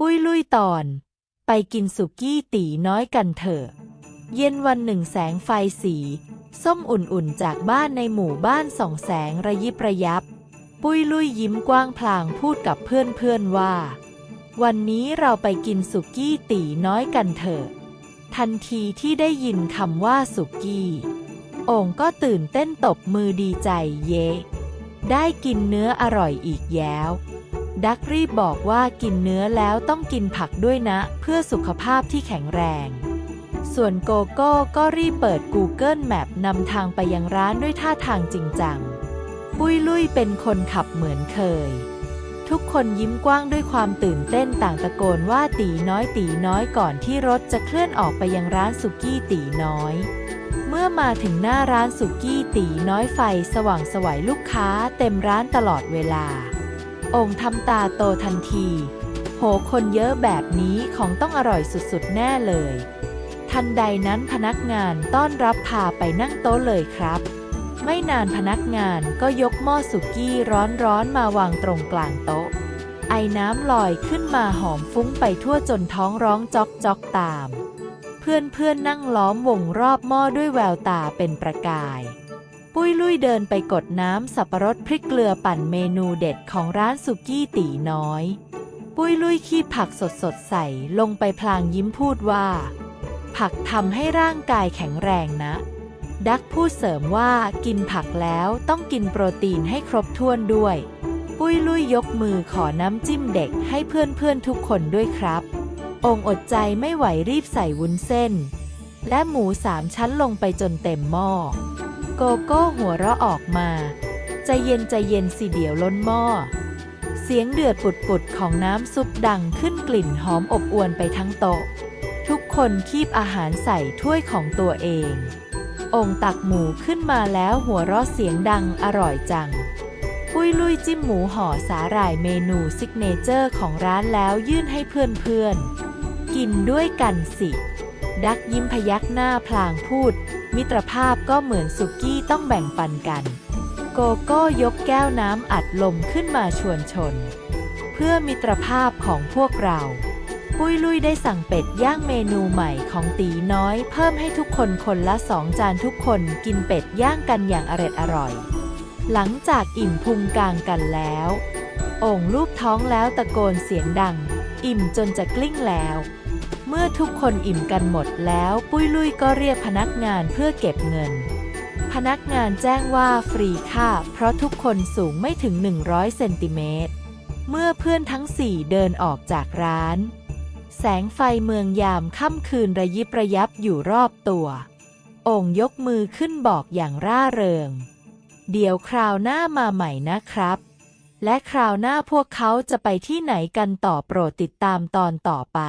ปุ้ยลุยตอน ไปกินสุกี้ตีน้อยกันเถอะ เย็นวันหนึ่งแสงไฟสี ส้มอุ่นๆจากบ้านในหมู่บ้านส่องแสงระยิบระยับ ปุ้ยลุยยิ้มกว้างพลางพูดกับเพื่อนๆว่า วันนี้เราไปกินสุกี้ตีน้อยกันเถอะ ทันทีที่ได้ยินคำว่าสุกี้องก็ตื่นเต้นตบมือดีใจเย ได้กินเนื้ออร่อยอีกแล้ว ดักรีบบอกว่ากินเนื้อแล้วต้องกินผักด้วยนะ เพื่อสุขภาพที่แข็งแรง ส่วนโกโก้ก็รีบเปิด Google Map นำทางไปยังร้านด้วยท่าทางจริงจัง ปุ้ยลุยเป็นคนขับเหมือนเคย ทุกคนยิ้มกว้างด้วยความตื่นเต้นต่างตะโกนว่าตีน้อยตีน้อยก่อนที่รถจะเคลื่อนออกไปยังร้านสุกี้ตีน้อยเมื่อมาถึงหน้าร้านสุกี้ตีน้อยไฟสว่างสวัยลูกค้าเต็มร้านตลอดเวลา องค์ทำตาโตทันที โหคนเยอะแบบนี้ของต้องอร่อยสุดๆ แน่เลย ทันใดนั้นพนักงานต้อนรับพาไปนั่งโต๊ะเลยครับ ไม่นานพนักงานก็ยกหม้อสุกี้ร้อนๆมาวางตรงกลางโต๊ะ ไอ้น้ำลอยขึ้นมาหอมฟุ้งไปทั่วจนท้องร้องจอกจอกตาม เพื่อนๆนั่งล้อมวงรอบหม้อด้วยแววตาเป็นประกาย ปุ้ยลุยเดินไปกดน้ำสับปะรดพริกเกลือปั่นเมนูเด็ดของร้านสุกี้ตีน้อย ปุ้ยลุยขี้ผักสดๆใส่ลงไปพลางยิ้มพูดว่า ผักทำให้ร่างกายแข็งแรงนะ ดักพูดเสริมว่ากินผักแล้วต้องกินโปรตีนให้ครบถ้วนด้วย ปุ้ยลุยยกมือขอน้ำจิ้มเด็กให้เพื่อนๆทุกคนด้วยครับ องค์อดใจไม่ไหวรีบใส่วุ้นเส้น และหมูสามชั้นลงไปจนเต็มหม้อ โกโก้หัวเราะออกมา ใจเย็นใจเย็นสิเดี๋ยวล้นหม้อ เสียงเดือดปุดๆของน้ำซุปดังขึ้นกลิ่นหอมอบอวนไปทั้งโต๊ะ ทุกคนคีบอาหารใส่ถ้วยของตัวเอง องตักหมูขึ้นมาแล้วหัวเราะเสียงดังอร่อยจังปุ้ยลุยจิ้มหมูห่อสาหร่ายเมนูซิกเนเจอร์ของร้านแล้วยื่นให้เพื่อนๆ กินด้วยกันสิ ดักยิ้มพยักหน้าพลางพูด มิตรภาพก็เหมือนสุกี้ต้องแบ่งปันกัน โกโก้ยกแก้วน้ำอัดลมขึ้นมาชวนชน เพื่อมิตรภาพของพวกเรา ปุ้ยลุยได้สั่งเป็ดย่างเมนูใหม่ของตีน้อย เพิ่มให้ทุกคนคนละสองจานทุกคนกินเป็ดย่างกันอย่างอร็ดอร่อย หลังจากอิ่มพุงกลางกันแล้วโอ่งลูบท้องแล้วตะโกนเสียงดัง อิ่มจนจะกลิ้งแล้ว เมื่อทุกคนอิ่มกันหมดแล้ว ปุ้ยลุยก็เรียกพนักงานเพื่อเก็บเงิน พนักงานแจ้งว่าฟรีค่าเพราะทุกคนสูงไม่ถึง 100 เซนติเมตร เมื่อเพื่อนทั้งสี่เดินออกจากร้าน แสงไฟเมืองยามค่ำคืนระยิบระยับอยู่รอบตัวโอ่งยกมือขึ้นบอกอย่างร่าเริง เดี๋ยวคราวหน้ามาใหม่นะครับ และคราวหน้าพวกเขาจะไปที่ไหนกันต่อโปรดติดตามตอนต่อไป